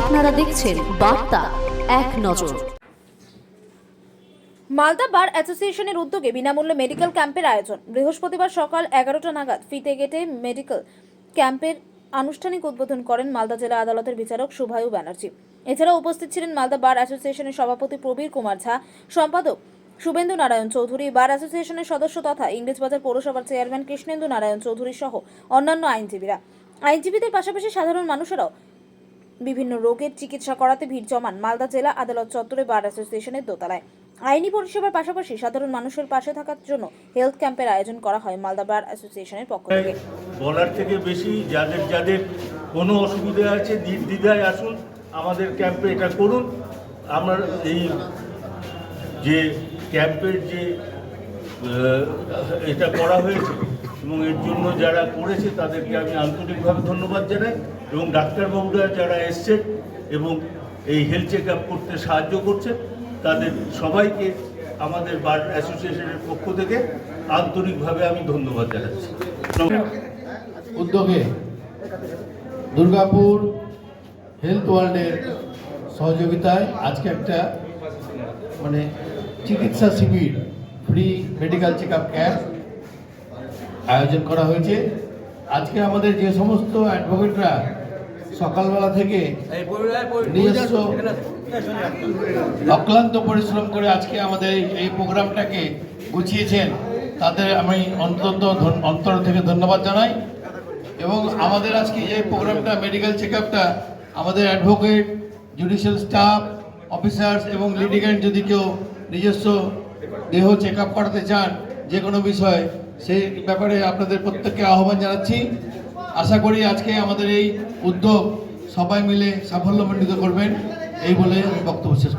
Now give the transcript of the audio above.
আপনারা দেখছেন বার্তা এক নজর। মালদা বার অ্যাসোসিয়েশনের উদ্যোগে বিনামূল্যে মেডিকেল ক্যাম্পের আয়োজন। বৃহস্পতিবার সকাল এগারোটা নাগাদ ফিতে গেটে মেডিকেল ক্যাম্পের আনুষ্ঠানিক উদ্বোধন করেন মালদা জেলা আদালতের বিচারক শুভায়ু ব্যানার্জি। এছাড়া উপস্থিত ছিলেন মালদা বার অ্যাসোসিয়েশনের সভাপতি প্রবীর কুমার ঝা, সম্পাদক শুভেন্দু নারায়ণ চৌধুরী, বার অ্যাসোসিয়েশনের সদস্য তথা ইংরেজবাজার পৌরসভার চেয়ারম্যান কৃষ্ণেন্দু নারায়ণ চৌধুরী সহ অন্যান্য আইনজীবীরা। আইনজীবীদের পাশাপাশি সাধারণ মানুষেরাও বিভিন্ন রোগের চিকিৎসা করাতে ভিড় জমান মালদা জেলা আদালত চত্বরে বার অ্যাসোসিয়েশনের দোতলায়। আইনি পরিষেবার পাশাপাশি সাধারণ মানুষের পাশে থাকার জন্য হেলথ ক্যাম্পের আয়োজন করা হয় মালদা বার অ্যাসোসিয়েশনের পক্ষ থেকে। বলার থেকে বেশি যাদের যাদের কোনো অসুবিধা আছে, নির্দ্বিধায় আসুন, আমাদের ক্যাম্পে এটা করুন। আমার এই যে ক্যাম্পের যে এটা করা হয়েছে এবং এর জন্য যারা করেছে তাদেরকে আমি আন্তরিকভাবে ধন্যবাদ জানাই এবং ডাক্তারবাবুরা যারা এসছেন এবং এই হেলথ চেক আপ করতে সাহায্য করছে তাদের সবাইকে আমাদের বার অ্যাসোসিয়েশনের পক্ষ থেকে আন্তরিকভাবে আমি ধন্যবাদ জানাচ্ছি। উদ্যোগে দুর্গাপুর হেলথ ওয়ার্ল্ডের সহযোগিতায় আজকে একটা মানে চিকিৎসা শিবির free medical check up camp আয়োজন করা হয়েছে। আজকে আমাদের যে সমস্ত অ্যাডভোকেটরা সকালবেলা থেকে নিজস্ব অক্লান্ত পরিশ্রম করে আজকে আমাদের এই- প্রোগ্রামটাকে গুছিয়েছেন। তাদের আমি অন্তত অন্তর থেকে ধন্যবাদ জানাই। এবং আমাদের আজকে যে প্রোগ্রামটা মেডিকেল চেক আপটা আমাদের অ্যাডভোকেট জুডিশিয়াল স্টাফ অফিসার্স এবং লিটিগেন্ট যদি কেউ নিজস্ব দেহ চেক করাতে চান যে কোনো বিষয় সেই ব্যাপারে আপনাদের প্রত্যেককে আহ্বান জানাচ্ছি আশা করি আজকে আমাদের এই উদ্যোগ সবাই মিলে সাফল্যমণ্ডিত করবেন, এই বলে আমি বক্তব্য শেষ।